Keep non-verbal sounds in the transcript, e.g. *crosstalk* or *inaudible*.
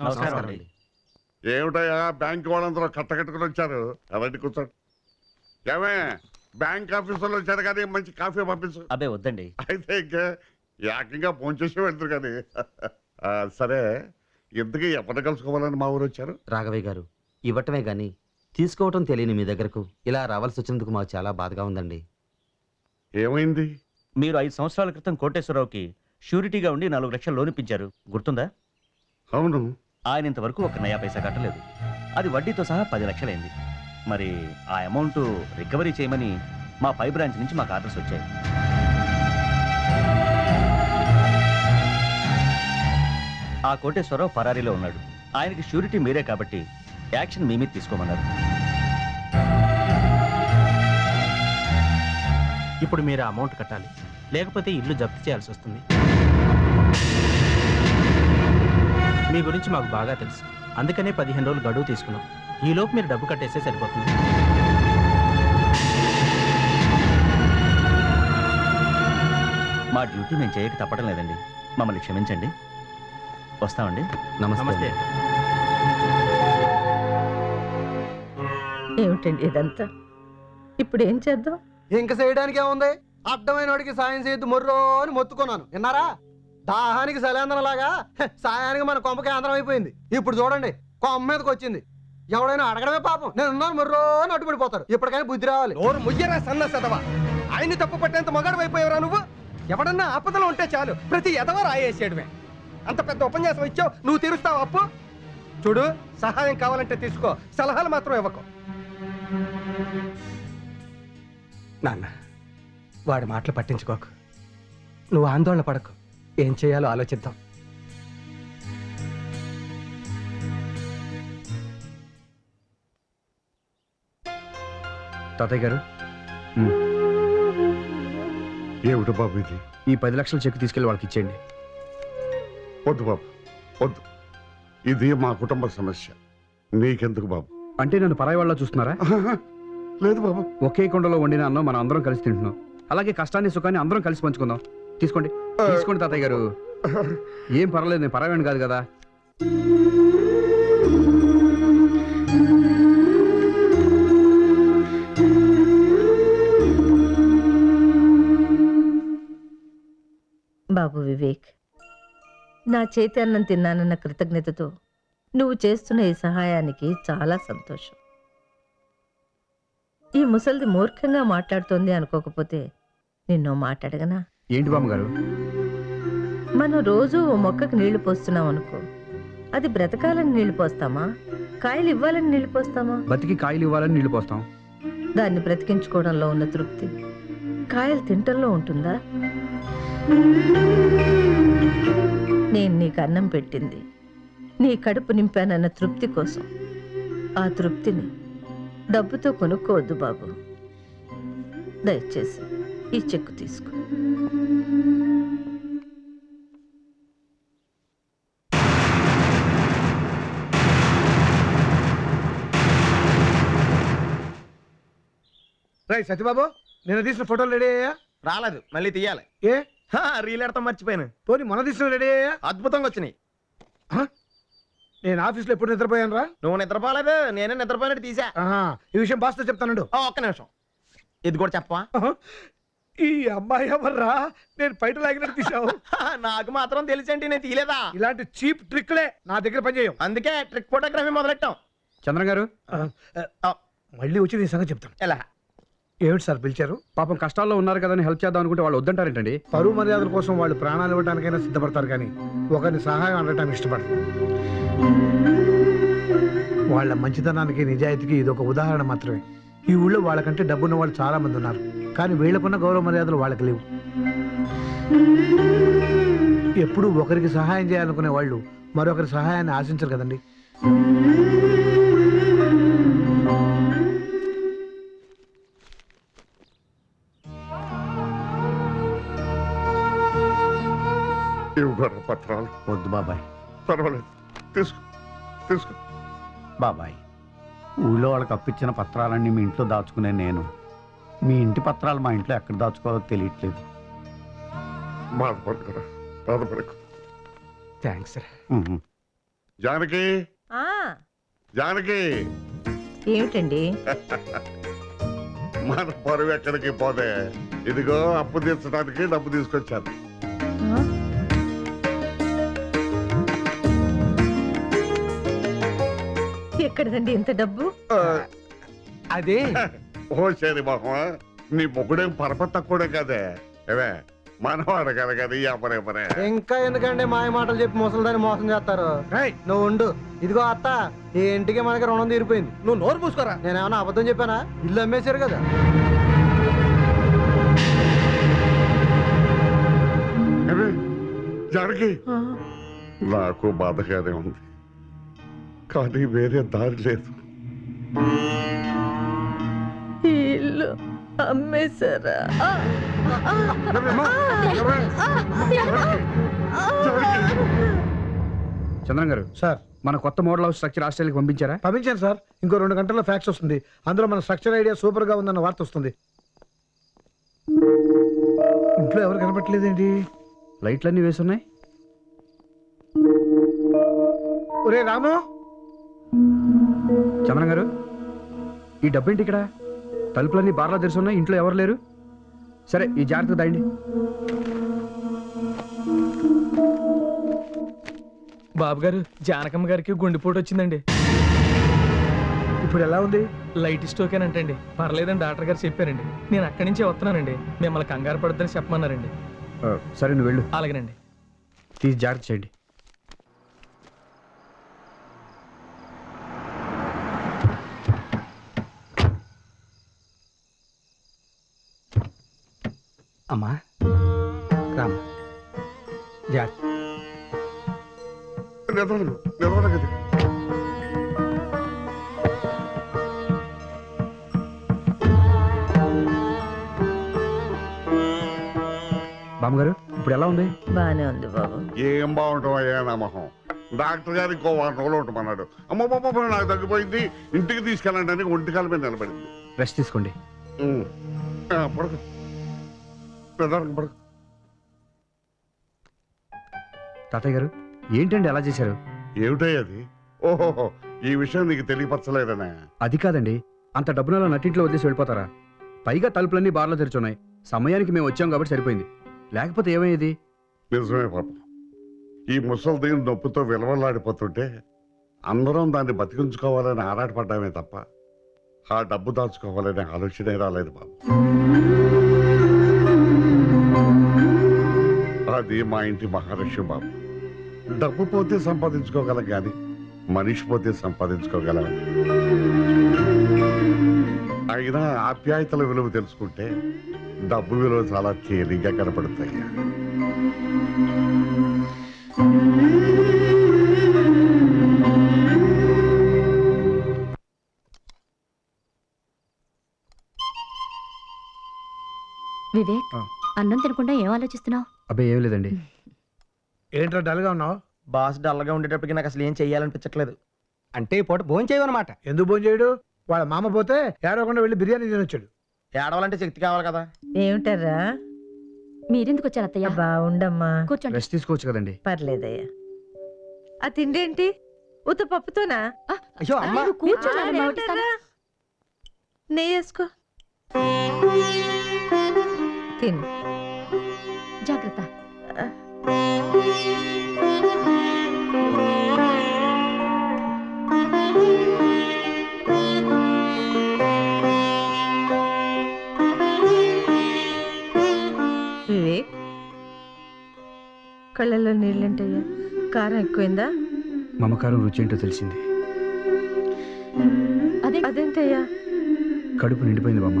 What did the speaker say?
నమస్కారం అండి. ఏమిటయ్యా? బ్యాంక్ వాళ్ళందరూ కట్టకట్టుకుని వచ్చారు. అవన్నీ కూర్చోండి. ఏమే? బ్యాంక్ ఆఫీసర్లు వచ్చారు కానీ మంచి కాఫీ పంపించు. అబ్బే వద్దండి. అయితే ఇంకే ఏకంగా ఫోన్ చేసి వెళ్తారు కానీ. ఆ, సరే. ఇంతకీ ఎప్పటి కలుసుకోవాలని మా ఊరు వచ్చారు? రాఘవయ్య గారు ఇవ్వటమే గాని తీసుకోవటం తెలియని మీ దగ్గరకు ఇలా రావాల్సి వచ్చినందుకు మాకు చాలా బాధగా ఉందండి. ఏమైంది? మీరు ఐదు సంవత్సరాల క్రితం కోటేశ్వరరావుకి షూరిటీగా ఉండి నాలుగు లక్షలు లోన్ ఇప్పించారు. గుర్తుందా? అవును. ఆయన ఇంతవరకు ఒక నయా పైసా కట్టలేదు. అది వడ్డీతో సహా పది లక్షలైంది. మరి ఆ అమౌంట్ రికవరీ చేయమని మా పై బ్రాంచ్ నుంచి మాకు ఆర్డర్స్ వచ్చాయి. ఆ కోటేశ్వరరావు ఫరారీలో ఉన్నాడు. ఆయనకి షూరిటీ మీరే కాబట్టి యాక్షన్ మీ మీద తీసుకోమన్నారు. ఇప్పుడు మీరు అమౌంట్ కట్టాలి. లేకపోతే ఇల్లు జప్తు చేయాల్సి వస్తుంది. మీ గురించి మాకు బాగా తెలుసు. అందుకనే పదిహేను రోజులు గడువు తీసుకున్నాం. ఈలోపు మీరు డబ్బు కట్టేస్తే సరిపోతుంది. మా డ్యూటీ మేము చేయక తప్పడం లేదండి. మమ్మల్ని క్షమించండి. వస్తామండి. నమస్తే ఏమిటండి ఇదంతా? ఇప్పుడు ఏం చేద్దాం? ఇంక చేయడానికి ఏముంది అడ్డమైన వాడికి సాయం చేయొద్దు మొర్రో అని మొత్తుకున్నాను. విన్నారా? దాహానికి సలేంద్రలాగా సాయానికి మన కొంప కేంద్రం అయిపోయింది. ఇప్పుడు చూడండి కొమ్మ మీదకి వచ్చింది. ఎవడైనా అడగడమే పాపం. నేను ఉన్నాను మొర్రో అని అడ్డుపడిపోతారు. ఇప్పటికైనా బుద్ధి రావాలి. నోరు ముయ్యరా సన్న సదవా. ఆయన్ని తప్పు పట్టేంత మగాడు అయిపోయావురా నువ్వు? ఎవడన్నా ఆపదలో ఉంటే చాలు. ప్రతి ఎదవ రాయేసేయడమే. అంత పెద్ద ఉపన్యాసం ఇచ్చావు నువ్వు తీరుస్తావు అప్పు? చూడు సహాయం కావాలంటే తీసుకో. సలహాలు మాత్రం ఇవ్వకు. నాన్న వాడి మాటలు పట్టించుకోకు. నువ్వు ఆందోళన పడకు. ఏం చేయాలో ఆలోచిద్దాం. తాతయ్య గారు? ఏమిటి బాబు ఇది? ఈ పది లక్షల చెక్ తీసుకెళ్ళి వాళ్ళకి ఇచ్చేయండి. వద్దు బాబు వద్దు. ఇది మా కుటుంబ సమస్య. నీకెందుకు బాబు? అంటే నన్ను పరాయి వాళ్ళ చూస్తున్నారా. లేదు బాబు. ఒకే కొండలో వండిన అన్నం మనం అందరం కలిసి తింటున్నాం. అలాగే కష్టాన్ని సుఖాన్ని అందరం కలిసి పంచుకుందాం. తీసుకోండి. తీసుకోండి తాతయ్య గారు. ఏం పర్వాలేదు నేను పరాయణ కాదు కదా. బాబు వివేక్ నా చేతి అన్నం తిన్నానన్న కృతజ్ఞతతో నువ్వు చేస్తున్న ఈ సహాయానికి చాలా సంతోషం. ఈ ముసలిది మూర్ఖంగా మాట్లాడుతోంది అనుకోకపోతే నిన్నో మాట్లాడగనా ఏంటి బామ్మగారు? మనం రోజు ఓ మొక్కకు నీళ్ళు పోస్తున్నాం అనుకో. అది బ్రతకాలని నీళ్ళు పోస్తామా? కాయలు ఇవ్వాలని నీళ్ళు పోస్తామా? బతికి కాయలు ఇవ్వాలని నీళ్ళు పోస్తాం. దాన్ని బ్రతికించుకోవడంలో ఉన్న తృప్తి. కాయలు తింటంలో ఉంటుందా? నేను నీకు అన్నం పెట్టింది. నీ కడుపు నింపానన్న తృప్తి కోసం. ఆ తృప్తిని డబ్బుతో కొనుక్కోవద్దు బాబు. దయచేసి. ఈ చెక్కు తీసుకో. రై సత్యబాబు నేను తీసిన ఫోటోలు రెడీ అయ్యా రాలేదు మళ్ళీ తీయాలి. ఏ? రీల్ ఎడతాం మర్చిపోయాను. పోనీ మొన్న తీసిన రెడీ అయ్యా అద్భుతంగా వచ్చినాయి. నేను ఆఫీస్లో ఎప్పుడు నిద్రపోయాను రా? నువ్వు నిద్రపోలేదు నేనే నిద్రపోయినట్టు తీసా. ఈ విషయం బాస్తో చెప్తానండు. ఆ, ఒక్క నిమిషం. ఇది కూడా చెప్పవా? ఈ అమ్మాయి ఎవర్రా? నేను బయట లాగినట్టు తీసావు *laughs* నాకు మాత్రం తెలిసండి నేను తీయలేదా? ఇలాంటి చీప్ ట్రిక్లే నా దగ్గర పనిచేయం అందుకే ట్రిక్ ఫోటోగ్రఫీ మొదలెట్టాం. చంద్ర గారు? మళ్ళీ వచ్చి నీ సంగతి చెప్తాను. ఎలా? ఏమిటి సార్ పిలిచారు? పాపం కష్టాల్లో ఉన్నారు కదా హెల్ప్ చేద్దాం అనుకుంటే వాళ్ళు వద్దంటారేంటండి? పరువు మర్యాదల కోసం వాళ్ళు ప్రాణాలు ఇవ్వడానికైనా సిద్ధపడతారు కానీ ఒకరిని సహాయం అనడానికి ఇష్టపడరు. వాళ్ళ మంచితనానికి నిజాయితీకి ఇది ఒక ఉదాహరణ మాత్రమే. ఈ ఊళ్ళో వాళ్ళకంటే డబ్బున్న వాళ్ళు చాలా మంది ఉన్నారు. కానీ వీళ్ళకున్న గౌరవ మర్యాదలు వాళ్ళకి లేవు. ఎప్పుడు ఒకరికి సహాయం చేయాలనుకునే వాళ్ళు మరొకరి సహాయాన్ని ఆశించరు కదండి. ఇవ్వరు పత్రాలు. వద్దు బాబాయ్. పర్వాలేదు. తీసుకో. తీసుకో. బాబాయ్ ఊళ్ళో వాళ్ళకి అప్పించిన పత్రాలన్నీ మీ ఇంట్లో దాచుకునే నేను. మీ ఇంటి పత్రాలు మా ఇంట్లో ఎక్కడ దాచుకోవాలో తెలియట్లేదు. బాధపడకరా బాధపడకు. థ్యాంక్స్ ఉహు. జానకి? ఆ, జానకి? ఏమిటండి? మన పరువు ఎక్కడికి పోతే ఇదిగో అప్పు తీర్చడానికి డబ్బు తీసుకొచ్చాను ఆ? ఎక్కడదండి ఇంత డబ్బు? అదే. *laughs* ఓ సరి మొహమా నీ మొగుడేం పరప తక్కువడే కదే. ఏవే మనవాడు కలగది ఎవరే ఎవరే ఇంకా ఎందుకండి మాయ మాటలు చెప్పి ముసలిదాన్ని మోసం చేస్తారు? నువ్వు ఉండు. ఇదిగో అత్త ఈ ఇంటికి మనకి రుణం తీరిపోయింది. నువ్వు నోరు పూసుకోరా నేనేమన్నా అబద్ధం చెప్పానా? ఇల్లు అమ్మేశారు కదా? జానకి నాకు బాధగానే ఉంది. కానీ వేరే దారి లేదు. అమ్మేశారా? చంద్రం గారు సార్. మన కొత్త మోడల్ హౌస్ స్ట్రక్చర్ ఆస్ట్రేలియాకి పంపించారా? పంపించాను సార్. ఇంకో రెండు గంటల్లో ఫ్యాక్స్ వస్తుంది. అందులో మన స్ట్రక్చర్ ఐడియా సూపర్గా ఉందన్న వార్త వస్తుంది. ఇంట్లో ఎవరు కనపట్లేదేంటి లైట్లన్నీ వేసున్నాయి. ఒరే రాము. చంద్రం గారు ఈ డబ్బేంటి ఇక్కడ? తలుపులన్నీ బార్లా తెరుచున్నాయి ఇంట్లో ఎవరు లేరు? సరే ఈ జాగ్రత్త దాయండి. బాబు గారు జానకమ్మ గారికి గుండెపోటు వచ్చిందండి. ఇప్పుడు ఎలా ఉంది? లైట్ స్టోకేనంటండి. పర్లేదని డాక్టర్ గారు చెప్పారండి. నేను అక్కడి నుంచే వస్తున్నానండి. మిమ్మల్ని కంగారు పడద్దని చెప్పమన్నారండి. సరే నువ్వు వెళ్ళు. అలాగేనండి. తీసి జాగ్రత్త చేయండి. అమ్మా. రామ్ జాగ్రత్త. బామ్మగారు ఇప్పుడు ఎలా ఉంది? బానే ఉంది బాబు. ఏం బాగుంటాం అయ్యా నా మొహం? డాక్టర్ గారు ఇంకో వారం రోజులు ఉంటామన్నాడు. అమ్మ పాప నాకు తగ్గిపోయింది. ఇంటికి తీసుకెళ్ళండి అని ఒంటికాల మీద నిలబడింది. రెస్ట్ తీసుకోండి. ఉమ్. ఆ, పడుకో. పడుకో తాతయ్య గారు ఏంటండి ఎలా చేశారు? ఏమిటయ్య అది? ఓహో ఈ విషయం నీకు తెలియపరచలేదనే. అది కాదండి అంత డబ్బున నట్టింట్లో వదిలేసి వెళ్ళిపోతారా? పైగా తలుపులన్నీ బార్లో తెరుచున్నాయి. సమయానికి మేము వచ్చాం కాబట్టి సరిపోయింది. లేకపోతే ఏమయ్యేది? నిజమే పాపం. ఈ ముసలి దీని నొప్పితో విలవలాడిపోతుంటే అందరం దాన్ని బతికించుకోవాలని ఆరాటపడ్డామే తప్ప ఆ డబ్బు దాచుకోవాలనే ఆలోచనే రాలేదు బాబు. అది మా ఇంటి మహాలక్ష్మి బాబు. డబ్బు పోతే సంపాదించుకోగలం కానీ మనిషి పోతే సంపాదించుకోగలం. అయినా ఆప్యాయతల విలువ తెలుసుకుంటే డబ్బు విలువ చాలా తేలిగ్గా కనపడతాయి. వివేక్. అన్నం తినకుండా ఏం ఆలోచిస్తున్నావు? అబ్బాయి ఏం లేదండి. ఏంట్రా డల్గా ఉన్నావు? బాస్ డల్గా ఉండేటప్పటికి నాకు అసలు ఏం చెయ్యాలనిపించట్లేదు. అంటే ఈ పూట భోజనం చేయమన్నమాట. ఎందుకు భోజనం చేయడు? వాళ్ళ మామ పోతే ఏడవకుండా వెళ్ళి బిర్యానీ తినొచ్చాడు. ఏడవాలంటే శక్తి కావాలి కదా. ఏమిటర్రా? మీరెందుకు వచ్చారు అత్తయ్య? బాగుండమ్మా కూర్చోండి. రెస్ట్ తీసుకోవచ్చు కదండి. పర్లేదయ్యా. ఆ తిండేంటి? ఉత్త పప్పుతోనా? అయ్యో అమ్మ. నువ్వు కూర్చో ఆ, వడ్డిస్తాను. నెయ్యి వేసుకో తిను. కళ్ళల్లో నీళ్ళంటయ్యా. కారం ఎక్కువైందా? మమకారం రుచి ఏంటో తెలిసింది. అదే అదేంటయ్యా? కడుపు నిండిపోయింది బామ్మ.